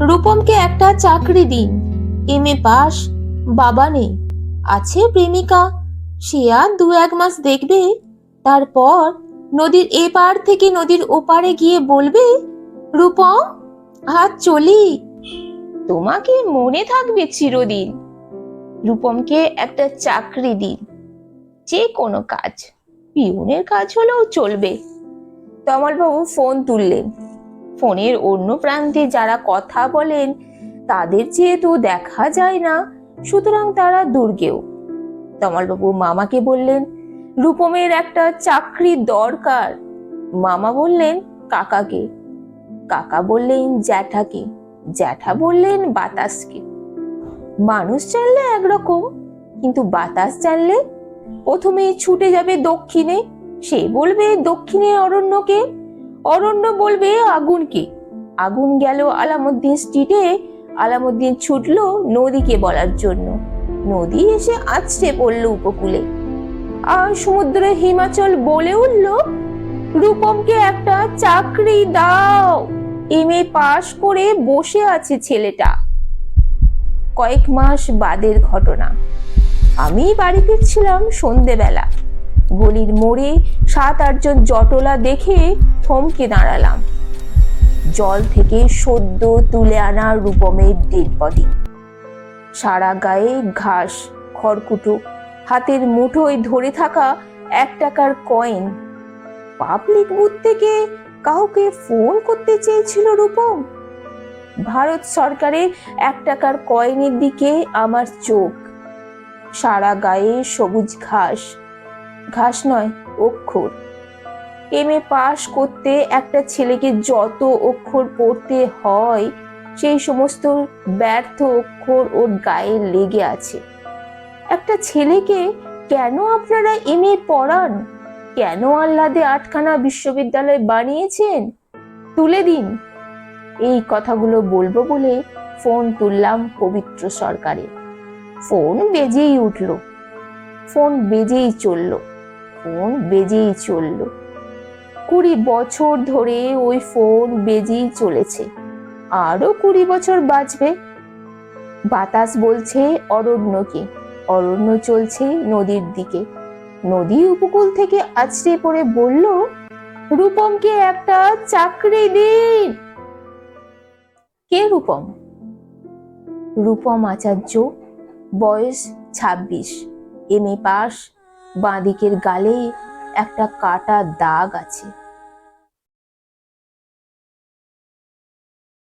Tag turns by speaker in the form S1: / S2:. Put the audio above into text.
S1: রূপমকে একটা চাকরি দিন। এম এ পাস, বাবা নেই। আছে প্রেমিকা। সে আর দু এক মাস দেখবে। তারপর নদীর এপার থেকে নদীর ওপারে গিয়ে বলবে, রূপম, আজ চলি। তোমাকে মনে থাকবে চিরদিন। রূপমকে একটা চাকরি দিন। যে কোনো কাজ। পিউনের কাজ হলেও চলবে। তমলবাবু ফোন তুললেন। ফোনের অন্য প্রান্তে যারা কথা বলেন, তাদের যেহেতু দেখা যায় না, সুতরাং তারা দুর্গেও। তমলবাবু মামাকে বললেন, রূপমের একটা চাকরি দরকার। মামা বললেন, কাকাকে? কাকা বললেন, জ্যাঠাকে। জ্যাঠা বললেন, বাতাসকে। মানুষ জানলে একরকম, কিন্তু বাতাস জানলে প্রথমে ছুটে যাবে দক্ষিণে। সে বলবে, দক্ষিণে অরণ্যকে। অরণ্য বলবে আগুনকে। আগুন গেল আলামুদ্দিন স্ট্রিটে। আলামুদ্দিন ছুটলো নদীকে বলার জন্য। নদী এসে আছড়ে পড়ল উপকূলে। আর সমুদ্রে হিমাচল বলে উঠল, রূপমকে একটা চাকরি দাও। এম এ পাশ করে বসে আছে ছেলেটা। কয়েক মাস বাদের ঘটনা। আমি বাড়ি ফিরছিলাম সন্ধেবেলা। গলির মোড়ে সাত আটজন জটলা দেখে থমকে দাঁড়ালাম। জল থেকে সদ্য তুলে আনা রূপমের ডেড বডি সারা গায়ে ঘাস, খড়কুটো, হাতের মুঠোয় ধরে থাকা এক টাকার কয়েন পাবলিক বুথ থেকে কাউকে ফোন করতে চেয়েছিল রূপম। ভারত সরকারের এক টাকার কয়েনের দিকে আমার চোখ। সারা গায়ে সবুজ ঘাস ঘাস নয়, অক্ষর। এম এ পাশ করতে একটা ছেলেকে যত অক্ষর পড়তে হয়, সেই সমস্ত ব্যর্থ অক্ষর ওর গায়ে লেগে আছে। একটা ছেলেকে কেন আপনারা এম এ পড়ান? কেন আহ্লাদে আটখানা বিশ্ববিদ্যালয় বানিয়েছেন? তুলে দিন। এই কথাগুলো বলব বলে ফোন তুললাম পবিত্র সরকারে। ফোন বেজেই উঠল। ফোন বেজেই চলল। ফোন বেজেই চলল। কুড়ি বছর ধরে ওই ফোন বেজেই চলেছে। আরও কুড়ি বছর বাঁচবে। বাতাস বলছে অরণ্যকে। অরণ্য চলছে নদীর দিকে। নদী উপকূল থেকে আছড়ে পড়ে বলল, রূপমকে একটা চাকরি দিন। কে রূপম? রূপম আচার্য, বয়স ছাব্বিশ এম এ পাস বাঁদিকের গালে একটা কাটা দাগ আছে।